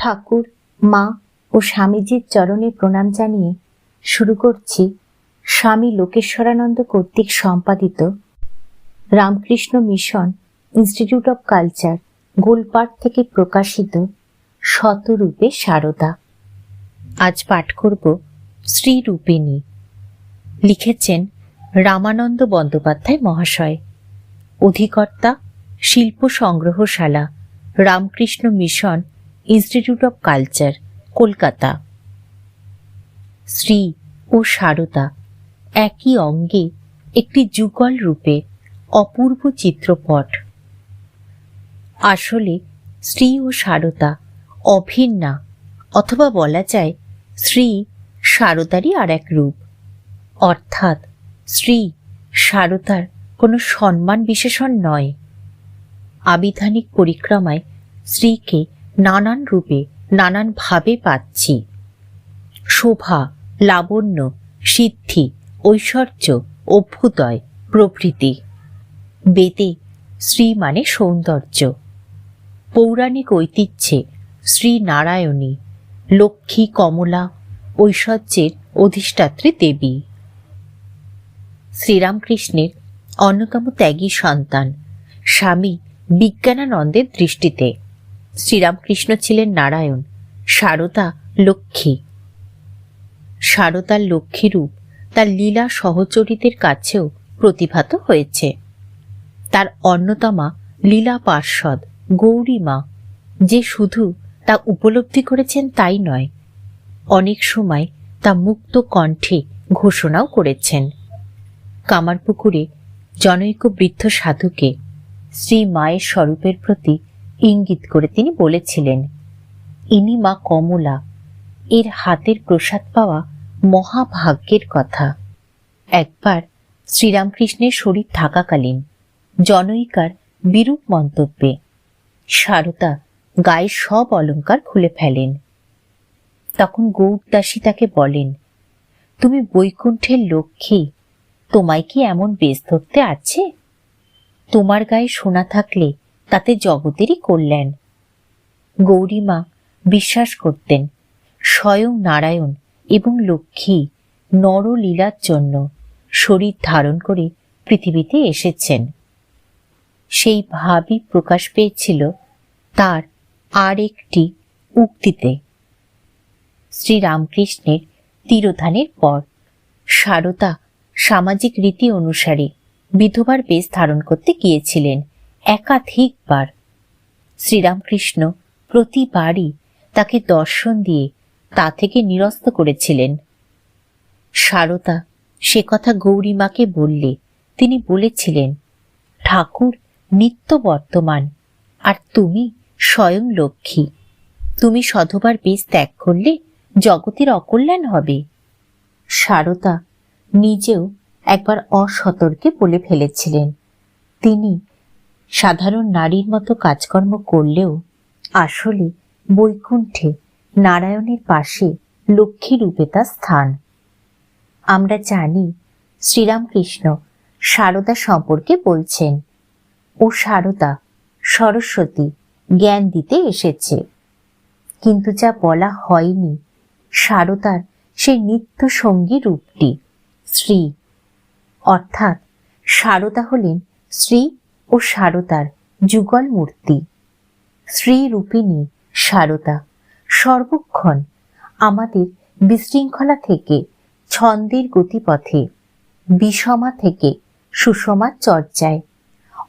ঠাকুর, মা ও স্বামীজির চরণে প্রণাম জানিয়ে শুরু করছি স্বামী লোকেশ্বরানন্দ কর্তৃক সম্পাদিত Ramakrishna mission institute of culture Golpark থেকে প্রকাশিত শতরূপে সারদা। আজ পাঠ করব শ্রীরূপিণী লিখেছেন রামানন্দ বন্দ্যোপাধ্যায় মহাশয়। অধিকর্তা শিল্প সংগ্রহশালা Ramakrishna mission institute of culture Kolkata Shri ও সারদা একই অঙ্গে একটি যুগল রূপে অপূর্ব চিত্রপট। আসলে শ্রী ও সারদা অভিন্না, অথবা বলা যায় শ্রী সারদারই আর এক রূপ। অর্থাৎ শ্রী সারদার কোনো সম্মান বিশেষণ নয়। আবিধানিক পরিক্রমায় স্ত্রীকে নানান রূপে, নানান ভাবে পাচ্ছি। শোভা, লাবণ্য, সিদ্ধি, ঐশ্বর্য, অভ্যুদয়, প্রভৃতি। বেদে, শ্রী মানে সৌন্দর্য। পৌরাণিক ঐতিহ্যে, শ্রী নারায়ণী, লক্ষ্মী কমলা, ঐশ্বর্যের অধিষ্ঠাত্রী দেবী। শ্রীরামকৃষ্ণের অন্যতম ত্যাগী সন্তান, স্বামী বিজ্ঞানানন্দের দৃষ্টিতে। শ্রীরামকৃষ্ণ ছিলেন নারায়ণ, সারদা লক্ষ্মী। সারদার লক্ষ্মীরূপ তার লীলা সহচরিতের কাছেও প্রতিভাত হয়েছে। তার অন্যতমা লীলা পার্ষদ গৌরীমা যে শুধু তা উপলব্ধি করেছেন তাই নয়, অনেক সময় তা মুক্ত কণ্ঠে ঘোষণাও করেছেন। কামারপুকুরে জনৈক বৃদ্ধ সাধুকে শ্রী মায়ের স্বরূপের প্রতি ইঙ্গিত করে তিনি বলেছিলেন, ইনি মা কমলা। এর হাতের প্রসাদ পাওয়া মহাভাগ্যের কথা। একবার শ্রীরামকৃষ্ণের শরীর থাকাকালীন জনৈকার বিরূপ মন্তব্যে সারদা গায়ের সব অলংকার খুলে ফেলেন। তখন গৌরদাসী তাকে বলেন, তুমি বৈকুণ্ঠের লক্ষ্মী, তোমায় কি এমন বেশ ধরতে আছে? তোমার গায়ে সোনা থাকলে তাতে জগতেরই কল্যাণ। গৌরীমা বিশ্বাস করতেন, স্বয়ং নারায়ণ এবং লক্ষ্মী নরলীলার জন্য শরীর ধারণ করে পৃথিবীতে এসেছেন। সেই ভাবই প্রকাশ পেয়েছিল তার আর একটি উক্তিতে। শ্রীরামকৃষ্ণের তিরোধানের পর সারদা সামাজিক রীতি অনুসারে বিধবার বেশ ধারণ করতে গিয়েছিলেন। একাধিকবার শ্রীরামকৃষ্ণ প্রতিবারই তাকে দর্শন দিয়ে তা থেকে নিরস্ত করেছিলেন। সারদা সে কথা গৌরীমাকে বললে তিনি বলেছিলেন, ঠাকুর নিত্য বর্তমান, আর তুমি স্বয়ং লক্ষ্মী। তুমি সধবার বেশ ত্যাগ করলে জগতের অকল্যাণ হবে সারদা নিজেও একবার অসতর্কে বলে ফেলেছিলেন। তিনি সাধারণ নারীর মতো কাজকর্ম করলেও আসলে বৈকুণ্ঠে নারায়ণের পাশে লক্ষ্মী রূপে তার স্থান। আমরা জানি শ্রীরামকৃষ্ণ সারদা সম্পর্কে বলছেন ও সারদা সরস্বতী জ্ঞান দিতে এসেছে। কিন্তু যা বলা হয়নি সারদার সেই নিত্য সঙ্গী রূপটি শ্রী। অর্থাৎ সারদা হলেন শ্রী ও সারতার যুগল মূর্তি। শ্রী রূপিণী সারদা, সর্বক্ষণ আমাদের বিশৃঙ্খলা থেকে, ছন্দের গতিপথে, বিষমা থেকে সুষমা চর্চায়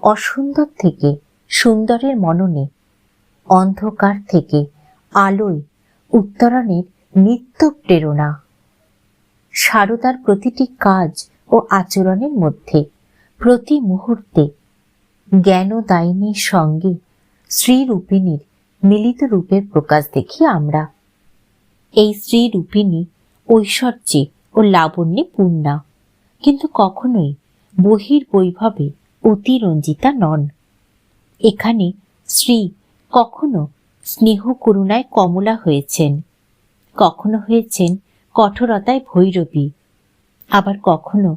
অসুন্দর থেকে সুন্দরের মননে, অন্ধকার থেকে আলোয় উত্তরণের নিত্য প্রেরণা। সারদার প্রতিটি কাজ ও আচরণের মধ্যে প্রতি মুহূর্তে জ্ঞানদায়িনীর সঙ্গে শ্রীরূপিণীর মিলিত রূপের প্রকাশ দেখি আমরা। এই শ্রীরূপিণী ঐশ্বর্যে ও লাবণ্যে পূর্ণা, কিন্তু কখনোই বহির বৈভবে অতিরঞ্জিতা নন। এখানে শ্রী কখনো স্নেহ করুণায় কমলা হয়েছেন, কখনো হয়েছেন কঠোরতায় ভৈরবী, আবার কখনো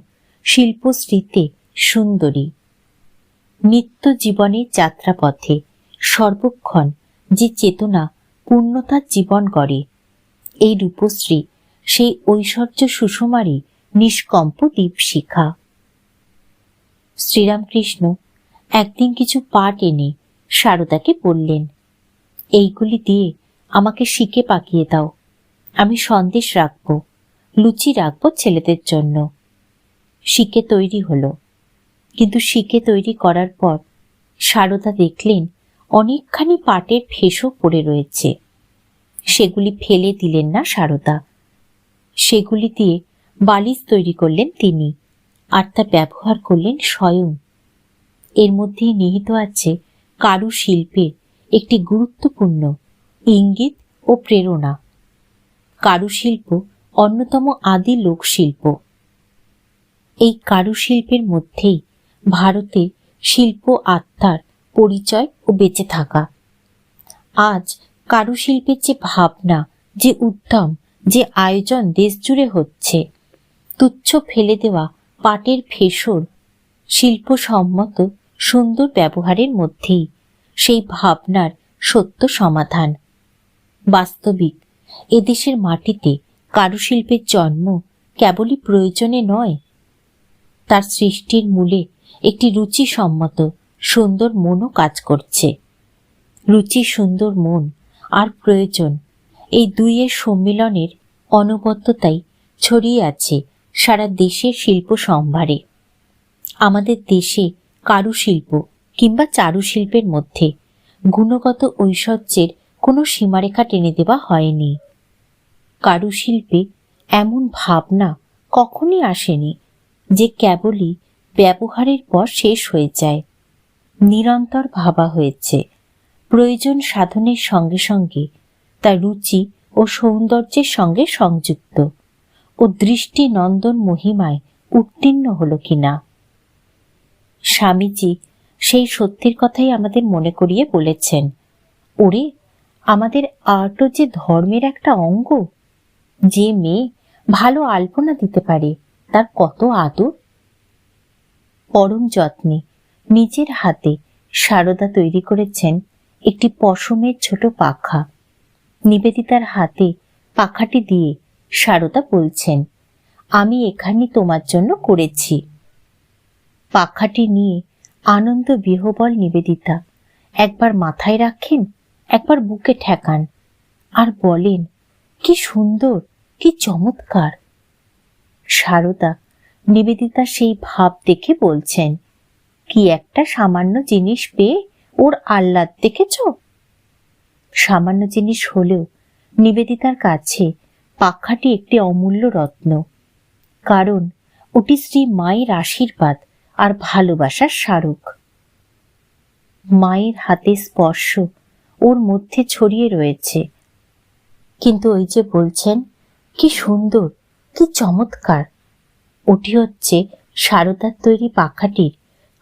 শিল্পশ্রীতে সুন্দরী। নিত্য জীবনের যাত্রাপথে সর্বক্ষণ যে চেতনা পূর্ণতার জীবন গড়ে। এই রূপশ্রী সেই ঐশ্বর্য সুষমারই নিষ্কম্প দীপশিখা শ্রীরামকৃষ্ণ একদিন কিছু পাট এনে সারদাকে বললেন, এইগুলি দিয়ে আমাকে শিখে পাকিয়ে দাও। আমি সন্দেশ রাখব, লুচি রাখব ছেলেদের জন্য। শিকে তৈরি হলো। কিন্তু শিকে তৈরি করার পর সারদা দেখলেন অনেকখানি পাটের ফেঁসও পড়ে রয়েছে। সেগুলি ফেলে দিলেন না সারদা। সেগুলি দিয়ে বালিশ তৈরি করলেন তিনি আর তা ব্যবহার করলেন স্বয়ং। এর মধ্যেই নিহিত আছে কারুশিল্পের একটি গুরুত্বপূর্ণ ইঙ্গিত ও প্রেরণা। কারুশিল্প অন্যতম আদি লোকশিল্প। এই কারুশিল্পের মধ্যেই ভারতের শিল্প আত্মার পরিচয় ও বেঁচে থাকা। আজ কারুশিল্পের যে ভাবনা, যে উদ্যম, যে আয়োজন দেশ জুড়ে হচ্ছে, তুচ্ছ ফেলে দেওয়া পাটের ফেসর শিল্পসম্মত সুন্দর ব্যবহারের মধ্যেই, সেই ভাবনার সত্য সমাধান। বাস্তবিক এদেশের মাটিতে কারুশিল্পের জন্ম কেবলই প্রয়োজনে নয়, তার সৃষ্টির মূলে একটি রুচিসম্মত, সুন্দর মনও কাজ করছে। রুচি, সুন্দর মন, আর প্রয়োজন। এই দুইয়ের সম্মিলনের অনবদ্যতাই ছড়িয়ে আছে সারা দেশের শিল্প সম্ভারে। আমাদের দেশে কারুশিল্প কিংবা চারুশিল্পের মধ্যে গুণগত ঐশ্বর্যের কোনো সীমারেখা টেনে দেওয়া হয়নি। কারুশিল্পে এমন ভাবনা কখনই আসেনি যে কেবলই ব্যবহারের পর শেষ হয়ে যায়। নিরন্তর ভাবা হয়েছে। প্রয়োজন সাধনের সঙ্গে সঙ্গে তার রুচি ও সৌন্দর্যের সঙ্গে সংযুক্ত ও দৃষ্টি নন্দন মহিমায় উত্তীর্ণ হলো কিনা। স্বামীজি সেই সত্যির কথাই আমাদের মনে করিয়ে বলেছেন, ওরে, আমাদের আর্টও যে ধর্মের একটা অঙ্গ, যে মেয়ে ভালো আলপনা দিতে পারে, তার কত আদর? পরম যত্নে নিজের হাতে সারদা তৈরি করেছেন একটি পশমের ছোট পাখা। নিবেদিতার হাতে পাখাটি দিয়ে সারদা বলছেন, আমি এখানে তোমার জন্য করেছি। পাখাটি নিয়ে আনন্দ বিহবল নিবেদিতা একবার মাথায় রাখেন, একবার বুকে ঠেকান আর বলেন, কি সুন্দর, কি চমৎকার। সারদা নিবেদিতা সেই ভাব দেখে বলছেন, কি একটা সামান্য জিনিস পেয়ে ওর আহ্লাদ দেখেছ? সামান্য জিনিস হলেও নিবেদিতার কাছে পাখাটি একটি অমূল্য রত্ন, কারণ ওটি শ্রী মায়ের আশীর্বাদ আর ভালোবাসার স্মারক। মায়ের হাতে স্পর্শ ওর মধ্যে ছড়িয়ে রয়েছে। কিন্তু ওই যে বলছেন, কি সুন্দর, কি চমৎকার ওটি হচ্ছে সারদার তৈরি পাখাটির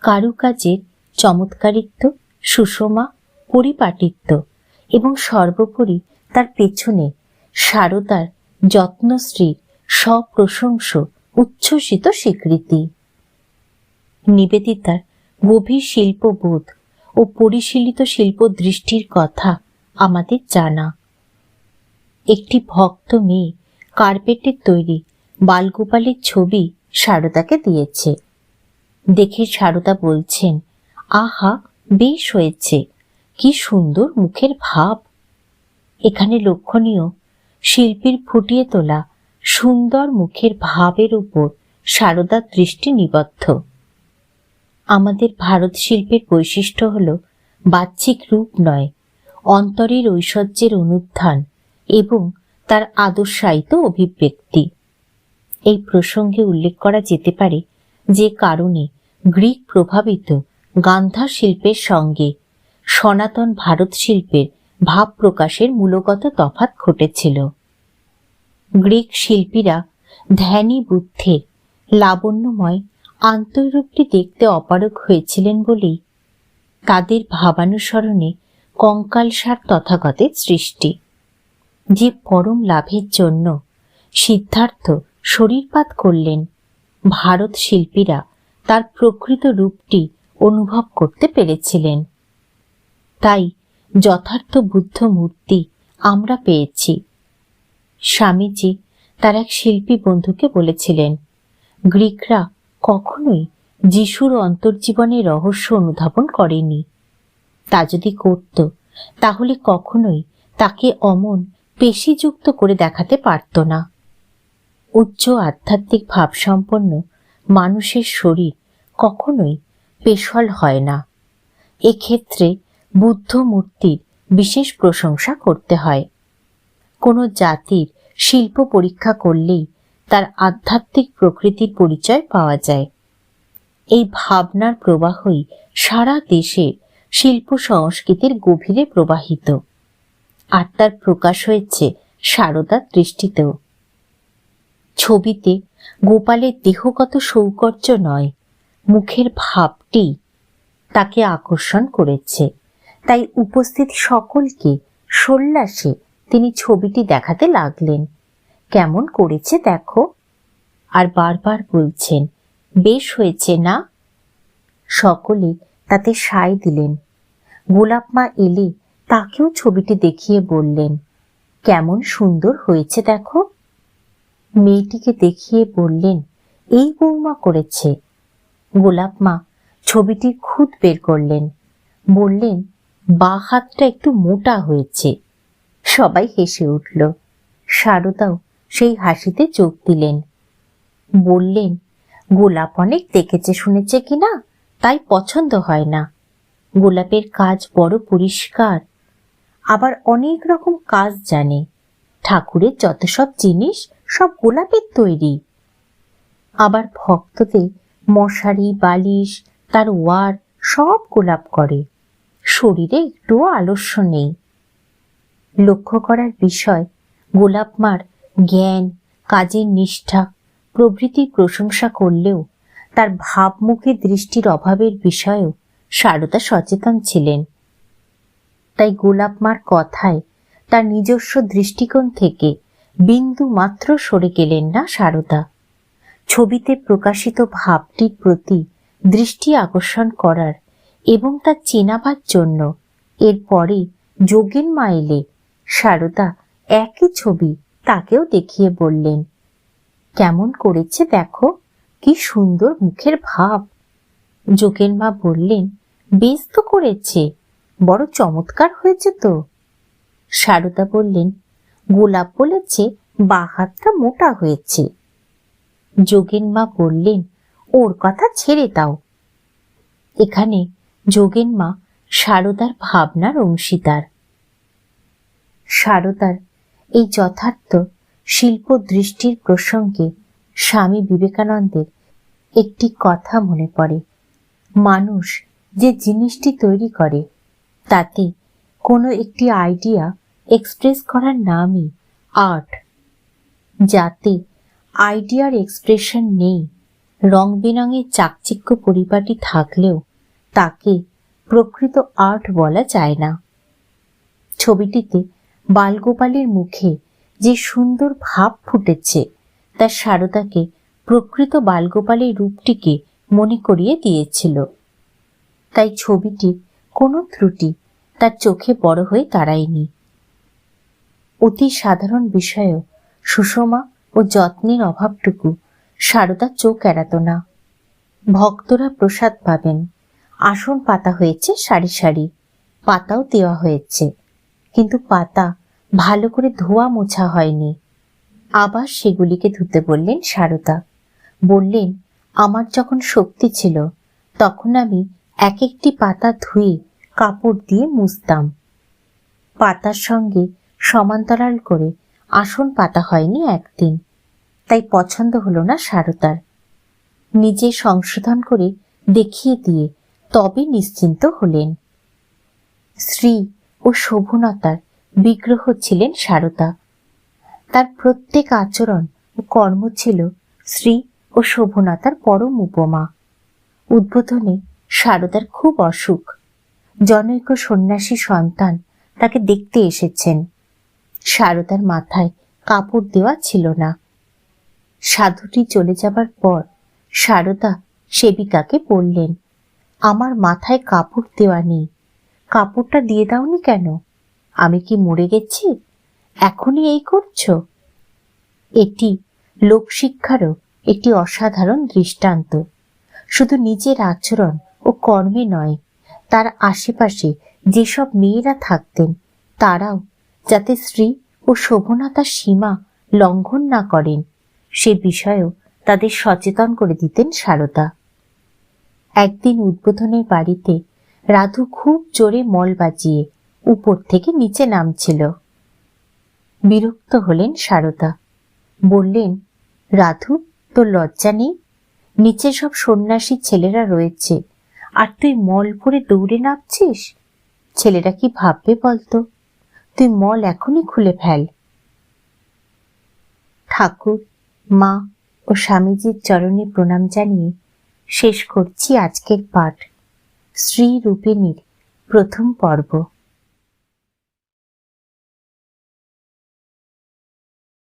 কারুকাজের চমৎকারিত্ব, সুষমা, পরিপাটিত্ব এবং সর্বোপরি তার পেছনে সারদার যত্নশ্রীর সপ্রশংস উচ্ছ্বসিত স্বীকৃতি। নিবেদিতার গভীর শিল্পবোধ ও পরিশীলিত শিল্প দৃষ্টির কথা আমাদের জানা। একটি ভক্ত মেয়ে কার্পেটের তৈরি বালগোপালের ছবি সারদাকে দিয়েছে। দেখে সারদা বলছেন, আহা, বেশ হয়েছে। কি সুন্দর মুখের ভাব। এখানে লক্ষণীয়, শিল্পীর ফুটিয়ে তোলা সুন্দর মুখের ভাবের উপর সারদার দৃষ্টি নিবদ্ধ। আমাদের ভারত শিল্পের বৈশিষ্ট্য হল বাহ্যিক রূপ নয়, অন্তরের ঐশ্বর্যের অনুত্থান এবং তার আদর্শায়িত অভিব্যক্তি। এই প্রসঙ্গে উল্লেখ করা যেতে পারে যে কারণে গ্রিক প্রভাবিত গান্ধার শিল্পের সঙ্গে সনাতন ভারত শিল্পের ভাব প্রকাশের মূলগত তফাৎ ঘটেছিল। গ্রিক শিল্পীরা ধ্যানী বুদ্ধের লাবণ্যময় আন্তরূপটি দেখতে অপারক হয়েছিলেন বলেই তাদের ভাবানুসরণে কঙ্কালসার তথাগতের সৃষ্টি। যে পরম লাভের জন্য সিদ্ধার্থ শরীরপাত করলেন। ভারত শিল্পীরা তার প্রকৃত রূপটি অনুভব করতে পেরেছিলেন। তাই যথার্থ বুদ্ধ মূর্তি আমরা পেয়েছি। স্বামীজি তার এক শিল্পী বন্ধুকে বলেছিলেন, গ্রিকরা কখনোই যিশুর অন্তর্জীবনের রহস্য অনুধাবন করেনি। তা যদি করত, তাহলে কখনোই তাকে অমন পেশিযুক্ত করে দেখাতে পারত না। উচ্চ আধ্যাত্মিক ভাবসম্পন্ন মানুষের শরীর কখনোই পেশল হয় না। এক্ষেত্রে বুদ্ধ মূর্তির বিশেষ প্রশংসা করতে হয়। কোনো জাতির শিল্প পরীক্ষা করলেই তার আধ্যাত্মিক প্রকৃতির পরিচয় পাওয়া যায়। এই ভাবনার প্রবাহই সারা দেশে শিল্প সংস্কৃতির গভীরে প্রবাহিত। আর তার প্রকাশ হয়েছে সারদার দৃষ্টিতেও। ছবিতে গোপালের দেহগত সৌকর্য নয়, মুখের ভাবটি তাকে আকর্ষণ করেছে। তাই উপস্থিত সকলকে সল্লাসে তিনি ছবিটি দেখাতে লাগলেন। কেমন করেছে দেখো? আর বারবার বলছেন, বেশ হয়েছে না? সকলে তাতে সায় দিলেন। গোলাপ মা এলে তাকেও ছবিটি দেখিয়ে বললেন, কেমন সুন্দর হয়েছে দেখো। মেয়েটিকে দেখিয়ে বললেন, এই বৌমা করেছে। গোলাপ মা ছবিটির খুদ বের করলেন। বললেন, বা হাতটা একটু মোটা হয়েছে। সবাই হেসে উঠল। সারদাও সেই হাসিতে চোখ দিলেন। বললেন, গোলাপ অনেক দেখেছে, শুনেছে কিনা তাই পছন্দ হয় না। গোলাপের কাজ বড় পরিষ্কার। আবার অনেক রকম কাজ জানে। ঠাকুরের যত সব জিনিস সব গোলাপের তৈরি। আবার ভক্তদের মশারি, বালিশ, তার ওয়ার সব গোলাপ করে। শরীরে একটুও আলস্য নেই। লক্ষ্য করার বিষয়, গোলাপ মার জ্ঞান, কাজের নিষ্ঠা, প্রভৃতির প্রশংসা করলেও তার ভাবমুখী দৃষ্টির অভাবের বিষয়েও সারদা সচেতন ছিলেন। তাই গোলাপ মার কথায় তার নিজস্ব দৃষ্টিকোণ থেকে বিন্দু মাত্র সরে গেলেন না সারদা। ছবিতে প্রকাশিত ভাবটির প্রতি দৃষ্টি আকর্ষণ করার এবং তা চেনাবার জন্য এরপরে যোগেন মা এলে, সারদা একই ছবি তাকেও দেখিয়ে বললেন, কেমন করেছে দেখো, কি সুন্দর মুখের ভাব। যোগেন মা বললেন, বেশ তো করেছে, বড় চমৎকার হয়েছে তো। সারদা বললেন গোলাপ বলেছে, বা হাতটা মোটা হয়েছে। যোগেন মা বললেন, ওর কথা ছেড়ে দাও। এখানে যোগেন মা সারদার ভাবনার অংশীদার। সারদার এই যথার্থ শিল্প দৃষ্টির প্রসঙ্গে স্বামী বিবেকানন্দের একটি কথা মনে পড়ে। মানুষ যে জিনিসটি তৈরি করে, তাতে কোনো একটি আইডিয়া এক্সপ্রেস করার নামই আর্ট। যাতে আইডিয়ার এক্সপ্রেশন নেই রং বেরঙের চাকচিক্য পরিপাটি থাকলেও তাকে প্রকৃত আর্ট বলা যায় না। ছবিটিতে বালগোপালের মুখে যে সুন্দর ভাব ফুটেছে, তা সারদাকে প্রকৃত বালগোপালের রূপটিকে মনে করিয়ে দিয়েছিল। তাই ছবিটির কোনো ত্রুটি তার চোখে বড় হয়ে দাঁড়ায়নি। অতি সাধারণ বিষয়েও সুষমা ও যত্নের অভাবটুকু সারদা চোখ এড়াত না। ভক্তরা প্রসাদ পাবেন। আসন পাতা হয়েছে সারি সারি। পাতাও দেওয়া হয়েছে। কিন্তু পাতা ভালো করে ধোয়া মোছা হয়নি। আবার সেগুলিকে ধুতে বললেন সারদা। বললেন, আমার যখন শক্তি ছিল, তখন আমি এক একটি পাতা ধুয়ে কাপড় দিয়ে মুছতাম। পাতার সঙ্গে সমান্তরাল করে আসন পাতা হয়নি একদিন। তাই পছন্দ হলো না সারদার। নিজে সংশোধন করে দেখিয়ে দিয়ে তবে নিশ্চিন্ত হলেন। শ্রী ও শোভনতার বিগ্রহ ছিলেন সারদা। তার প্রত্যেক আচরণ ও কর্ম ছিল শ্রী ও শোভনতার পরম উপমা। উদ্বোধনে সারদার খুব অসুখ। জনৈক সন্ন্যাসী সন্তান তাকে দেখতে এসেছেন। সারদার মাথায় কাপড় দেওয়া ছিল না। সাধুটি চলে যাবার পর সারদা সেবিকাকে বললেন, আমার মাথায় কাপড় দেওয়া নেই। কাপড়টা দিয়ে দাওনি কেন? আমি কি মরে গেছি? এখনই এই করছ? এটি লোকশিক্ষারও একটি অসাধারণ দৃষ্টান্ত। শুধু নিজের আচরণ ও কর্মে নয়, তার আশেপাশে যেসব মেয়েরা থাকতেন, তারাও যাতে স্ত্রী ও শোভনতার সীমা লঙ্ঘন না করেন। সে বিষয়েও তাদের সচেতন করে দিতেন সারদা। একদিন উদ্বোধনের বাড়িতে রাধু খুব জোরে মল বাজিয়ে উপর থেকে নিচে নামছিল। বিরক্ত হলেন সারদা। বললেন, রাধু, তোর লজ্জা নেই? নিচে সব সন্ন্যাসী ছেলেরা রয়েছে, আর তুই মল ভরে দৌড়ে নামছিস? ছেলেরা কি ভাববে বলতো? তুই মল এখনই খুলে ফেল। ঠাকুর, মা ও স্বামীজির চরণে প্রণাম জানিয়ে শেষ করছি আজকের পাঠ। শ্রী রূপিণীর প্রথম পর্ব।